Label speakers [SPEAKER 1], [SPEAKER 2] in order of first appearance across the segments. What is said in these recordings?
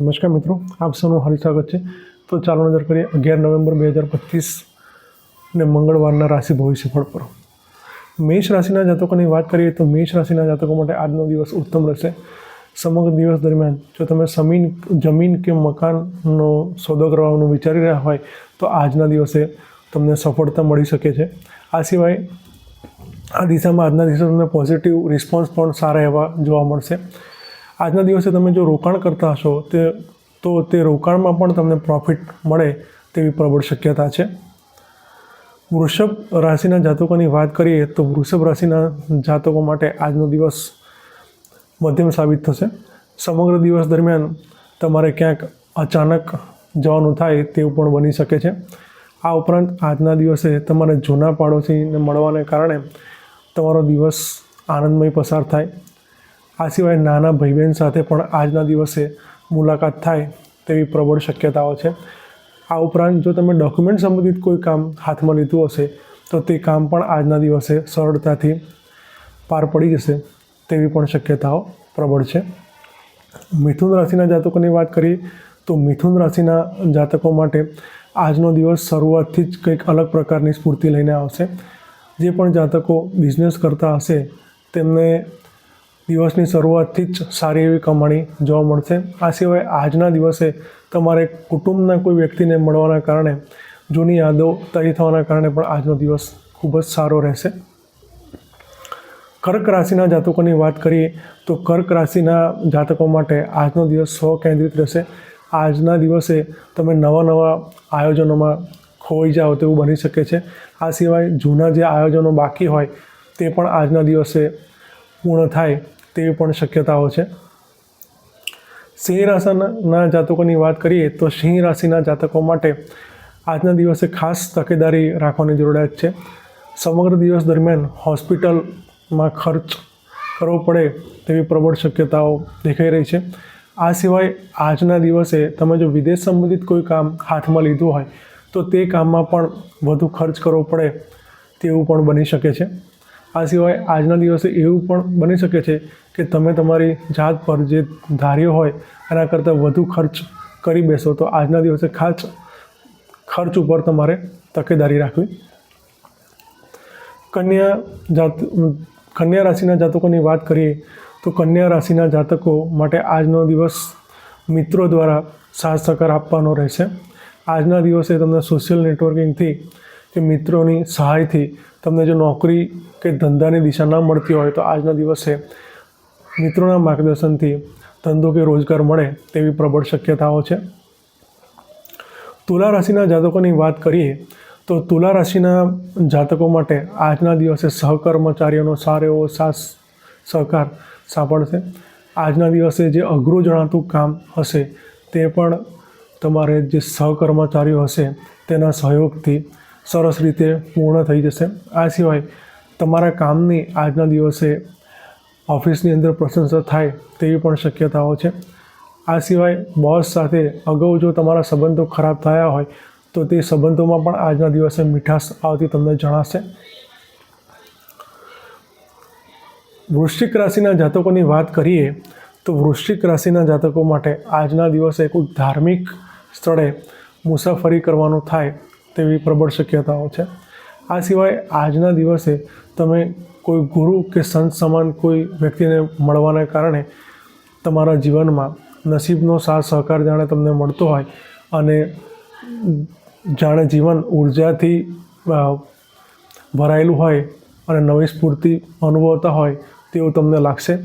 [SPEAKER 1] નમસ્કાર મિત્રો, આપ સૌનું હાર્દિક સ્વાગત છે. તો ચાલો નજર કરીએ અગિયાર નવેમ્બર બે હજાર પચીસ ને મંગળવારના રાશિ ભવિષ્યફળ પર. મેષ રાશિના જાતકોની વાત કરીએ તો મેષ રાશિના જાતકો માટે આજનો દિવસ ઉત્તમ રહેશે. સમગ્ર દિવસ દરમિયાન જો તમે સમીન, જમીન કે મકાનનો સોદો કરવાનું વિચારી રહ્યા હોય, તો આજના દિવસે તમને સફળતા મળી શકે છે. આ સિવાય આ દિશામાં આજના દિવસે તમને પોઝિટિવ રિસ્પોન્સ પણ સારા એવા જોવા મળશે. આજના દિવસે તમે જો રોકાણ કરતા હશો, તે, તો તે રોકાણમાં પણ તમને પ્રોફિટ મળે તેવી પ્રબળ શક્યતા છે. વૃષભ રાશિના જાતકોની વાત કરીએ, તો વૃષભ રાશિના જાતકો માટે આજનો દિવસ મધ્યમ સાબિત થશે. સમગ્ર દિવસ દરમિયાન તમારે ક્યાંક અચાનક જવાનું થાય તેવું પણ બની શકે છે. આ ઉપરાંત આજના દિવસે તમારે જૂના પાડોશીને મળવાને કારણે તમારો દિવસ આનંદમય પસાર થાય. આ સિવાય નાના ભાઈ બહેન સાથે પણ આજના દિવસે મુલાકાત થાય તેવી પ્રબળ શક્યતાઓ છે. આ ઉપરાંત જો તમે ડોક્યુમેન્ટ સંબંધિત કોઈ કામ હાથમાં લીધું હશે, તો તે કામ પણ આજના દિવસે સરળતાથી પાર પડી જશે તેવી પણ શક્યતાઓ પ્રબળ છે. મિથુન રાશિના જાતકોની વાત કરીએ, તો મિથુન રાશિના જાતકો માટે આજનો દિવસ શરૂઆતથી જ કંઈક અલગ પ્રકારની સ્ફૂર્તિ લઈને આવશે. જે પણ જાતકો બિઝનેસ કરતા હશે, તેમને દિવસની શરૂઆતથી જ સારી એવી કમાણી જોવા મળશે. આ સિવાય આજના દિવસે તમારે કુટુંબના કોઈ વ્યક્તિને મળવાના કારણે, જૂની યાદો તૈયાર થવાના કારણે પણ આજનો દિવસ ખૂબ જ સારો રહેશે. કર્ક રાશિના જાતકોની વાત કરીએ, તો કર્ક રાશિના જાતકો માટે આજનો દિવસ સ્વ કેન્દ્રિત રહેશે. આજના દિવસે તમે નવા નવા આયોજનોમાં ખોઈ જાઓ તેવું બની શકે છે. આ સિવાય જૂના જે આયોજનો બાકી હોય, તે પણ આજના દિવસે પૂર્ણ થાય. તેવી પણ શક્યતાઓ છે. સિંહ રાશિના જાતકોની વાત કરીએ તો સિંહ રાશિના જાતકો માટે આજના દિવસે ખાસ તકેદારી રાખવાની જરૂરિયાત છે. સમગ્ર દિવસ દરમિયાન હોસ્પિટલમાં ખર્ચ કરવો પડે તેવી પ્રબળ શક્યતાઓ દેખાઈ રહી છે. આ સિવાય આજના દિવસે તમે જો વિદેશ સંબંધિત કોઈ કામ હાથમાં લીધું હોય તો તે કામમાં પણ વધુ ખર્ચ કરવો પડે તેવું પણ બની શકે છે. આ સિવાય આજના દિવસે એવું પણ બની શકે છે કે તમે તમારી જાત પર જે ધાર્યો હોય, એના કરતાં વધુ ખર્ચ કરી બેસો. તો આજના દિવસે ખાસ ખર્ચ ઉપર તમારે તકેદારી રાખવી. કન્યા જાત, કન્યા રાશિના જાતકોની વાત કરીએ, તો કન્યા રાશિના જાતકો માટે આજનો દિવસ મિત્રો દ્વારા સાથ સહકાર આપવાનો રહેશે. આજના દિવસે તમને સોશિયલ નેટવર્કિંગથી કે મિત્રોની સહાયથી તમને જો નોકરી કે ધંધાની દિશા ન મળતી હોય તો આજના દિવસે મિત્રોના માર્ગદર્શનથી ધંધો કે રોજગાર મળે તેવી પ્રબળ શક્યતાઓ છે. તુલા રાશિના જાતકોની વાત કરીએ તો તુલા રાશિના જાતકો માટે આજના દિવસે સહકર્મચારીઓનો સારો એવો સાસ સહકાર સાંપડશે. આજના દિવસે જે અઘરું જણાતું કામ હશે તે પણ તમારે જે સહકર્મચારીઓ હશે તેના સહયોગથી સરસ રીતે પૂર્ણ થઈ જશે. આ સિવાય તમારા કામની આજના દિવસે ઓફિસની અંદર પ્રશંસા થાય તેવી પણ શક્યતાઓ છે. આ સિવાય બોસ સાથે અગાઉ જો તમારા સંબંધો ખરાબ થયા હોય તો તે સંબંધોમાં પણ આજના દિવસે મીઠાશ આવતી તમને જણાશે. વૃશ્ચિક રાશિના જાતકોની વાત કરીએ તો વૃશ્ચિક રાશિના જાતકો માટે આજના દિવસે કોઈ ધાર્મિક સ્થળે મુસાફરી કરવાનું થાય તેવી પ્રબળ શક્યતાઓ છે. આ સિવાય આજના દિવસે તમે કોઈ ગુરુ કે સંત સમાન કોઈ વ્યક્તિને મળવાના કારણે તમારા જીવનમાં નસીબનો સાથ સહકાર જાણે તમને મળતો હોય અને જાણે જીવન ઉર્જાથી ભરાયેલું હોય અને નવી સ્ફૂર્તિ અનુભવતા હોય તેવું તમને લાગશે.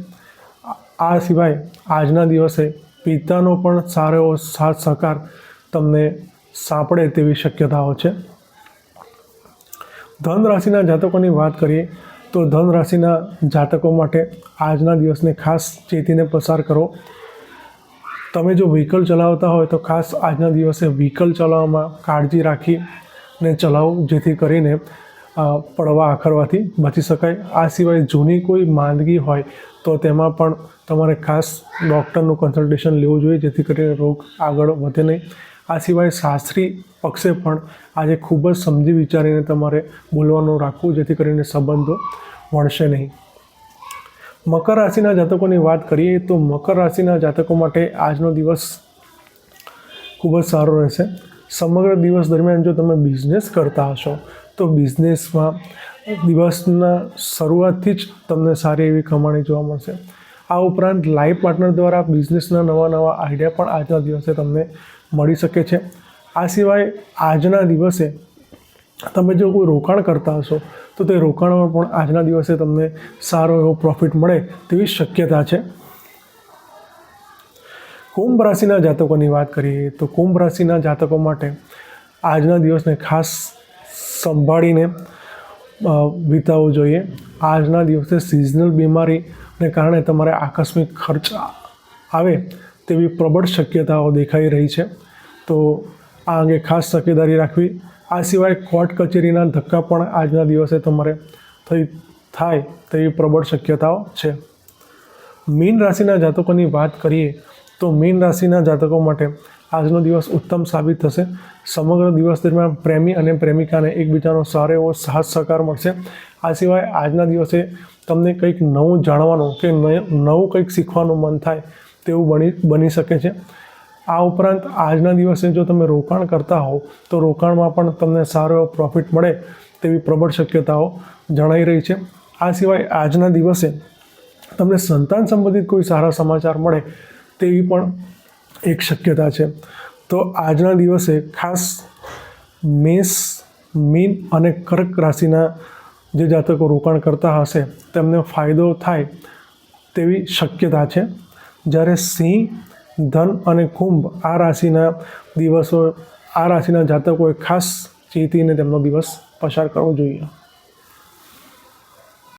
[SPEAKER 1] આ- સિવાય આજના દિવસે પિતાનો પણ સારો એવો સાથ સહકાર તમને સાંપડે તેવી શક્યતાઓ છે. ધન રાશિના જાતકોની વાત કરીએ તો ધન રાશિના જાતકો માટે આજના દિવસને ખાસ ચેતીને પસાર કરો. તમે જો વ્હીકલ ચલાવતા હોય તો ખાસ આજના દિવસે વ્હીકલ ચલાવવામાં કાળજી રાખીને ચલાવો, જેથી કરીને પડવા આખરવાથી બચી શકાય. આ સિવાય જૂની કોઈ માંદગી હોય તો તેમાં પણ તમારે ખાસ ડૉક્ટરનું કન્સલ્ટેશન લેવું જોઈએ, જેથી કરીને રોગ આગળ વધે નહીં. આ સિવાય શાસ્ત્રી પક્ષે પણ આજે ખૂબ જ સમજી વિચારીને તમારે બોલવાનું રાખવું, જેથી કરીને સંબંધો વણશે નહીં. મકર રાશિના જાતકોની વાત કરીએ તો મકર રાશિના જાતકો માટે આજનો દિવસ ખૂબ જ સારો રહેશે. સમગ્ર દિવસ દરમિયાન જો તમે બિઝનેસ કરતા હશો, તો બિઝનેસમાં દિવસના શરૂઆતથી જ તમને સારી એવી કમાણી જોવા મળશે. આ ઉપરાંત લાઈફ પાર્ટનર દ્વારા બિઝનેસના નવા નવા આઈડિયા પણ આજના દિવસે તમને મળી શકે છે. આ સિવાય આજના દિવસે તમે જો કોઈ રોકાણ કરતા હશો, તો તે રોકાણમાં પણ આજના દિવસે તમને સારો એવો પ્રોફિટ મળે તેવી શક્યતા છે. કુંભ રાશિના જાતકોની વાત કરીએ, તો કુંભ રાશિના જાતકો માટે આજના દિવસને ખાસ સંભાળીને વિતાવવો જોઈએ. આજના દિવસે સિઝનલ બીમારીને કારણે તમારે આકસ્મિક ખર્ચ આવે તેવી પ્રબળ શક્યતાઓ દેખાઈ રહી છે. તો આ અંગે ખાસ તકેદારી રાખવી. આ સિવાય કોર્ટ કચેરીના ધક્કા પણ આજના દિવસે તમારે થઈ થાય તેવી પ્રબળ શક્યતાઓ છે. મીન રાશિના જાતકોની વાત કરીએ તો મીન રાશિના જાતકો માટે આજનો દિવસ ઉત્તમ સાબિત થશે. સમગ્ર દિવસ દરમિયાન પ્રેમી અને પ્રેમિકાને એકબીજાનો સારો એવો સાથ સહકાર મળશે. આ સિવાય આજના દિવસે તમને કંઈક નવું જાણવાનું કે નવું કંઈક શીખવાનું મન થાય તેવું બની બની શકે છે. આ ઉપરાંત આજના દિવસે જો તમે રોકાણ કરતા હોવ, તો રોકાણમાં પણ તમને સારો એવો પ્રોફિટ મળે તેવી પ્રબળ શક્યતાઓ જણાઈ રહી છે. આ સિવાય આજના દિવસે તમને સંતાન સંબંધિત કોઈ સારા સમાચાર મળે તેવી પણ એક શક્યતા છે. તો આજના દિવસે ખાસ મેષ, મીન અને કર્ક રાશિના જે જાતકો રોકાણ કરતા હશે, તેમને ફાયદો થાય તેવી શક્યતા છે. જ્યારે સિંહ, ધન અને કુંભ આ રાશિના દિવસો, આ રાશિના જાતકોએ ખાસ ચેતીને તેમનો દિવસ પસાર કરવો જોઈએ.